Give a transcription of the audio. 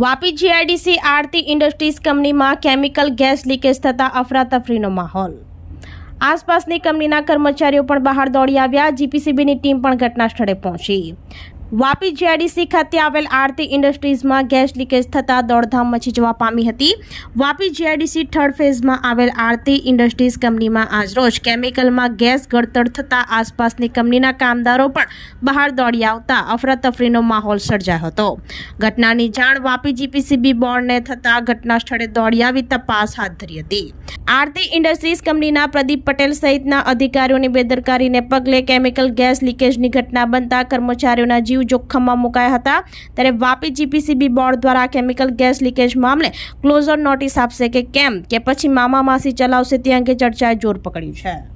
Vapi GIDC Aarti industries કંપનીમાં chemical gas leakage થતાં અફરાતફરીનો માહોલ. આસપાસની કંપનીના કર્મચારીઓ પણ બહાર દોડી આવ્યા. જીપીસીબીની ટીમ પણ ઘટના સ્થળે પહોંચી. વાપી જીઆઈડીસી ખાતે આવેલ આરતી ઇન્ડસ્ટ્રીઝમાં ગેસ લીકેજ થતાં દોડધામ મચી જવા પામી હતી. વાપી જીઆઈડીસી થર્ડ ફેઝમાં આવેલ આરતી ઇન્ડસ્ટ્રીઝ કંપનીમાં આજરોજ કેમિકલમાં ગેસ ગળતર થતાં આસપાસની કંપનીના કામદારો પણ બહાર દોડી આવતા અફરાતફરીનો માહોલ સર્જાયો હતો. ઘટનાની જાણ વાપી જીપીસીબી બોર્ડને થતાં ઘટના સ્થળે દોડી આવી તપાસ હાથ ધરી હતી. આરતી ઇન્ડસ્ટ્રીઝ કંપનીના પ્રદીપ પટેલ સહિતના અધિકારીઓની બેદરકારીને પગલે કેમિકલ ગેસ લીકેજની ઘટના બનતા કર્મચારીઓના જીવ જોખમમાં મુકાયા હતા. ત્યારે વાપી જીપીસીબી બોર્ડ દ્વારા કેમિકલ ગેસ લીકેજ મામલે ક્લોઝર નોટિસ આપશે કે કેમ? કે પછી મામા માસી ચલાવશે તે અંગે ચર્ચાએ જોર પકડ્યું છે.